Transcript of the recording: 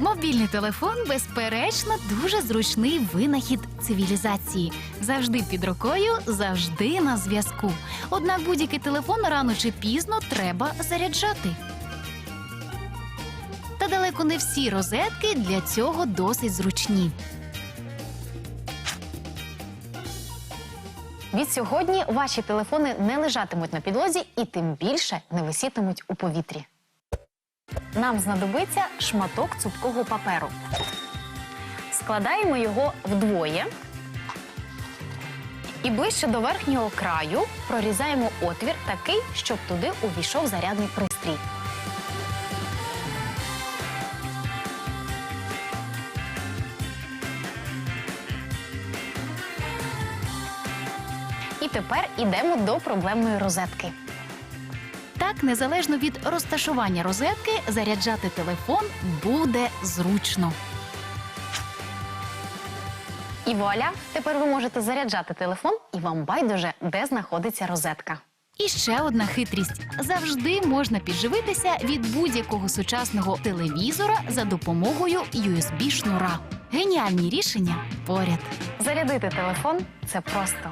Мобільний телефон, безперечно, дуже зручний винахід цивілізації. Завжди під рукою, завжди на зв'язку. Однак будь-який телефон рано чи пізно треба заряджати. Та далеко не всі розетки для цього досить зручні. Відсьогодні ваші телефони не лежатимуть на підлозі і тим більше не висітимуть у повітрі. Нам знадобиться шматок цупкого паперу. Складаємо його вдвоє. І ближче до верхнього краю прорізаємо отвір такий, щоб туди увійшов зарядний пристрій. І тепер ідемо до проблемної розетки. Так, незалежно від розташування розетки, заряджати телефон буде зручно. І вуаля, тепер ви можете заряджати телефон, і вам байдуже, де знаходиться розетка. І ще одна хитрість: завжди можна підживитися від будь-якого сучасного телевізора за допомогою USB-шнура. Геніальні рішення поряд. Зарядити телефон це просто.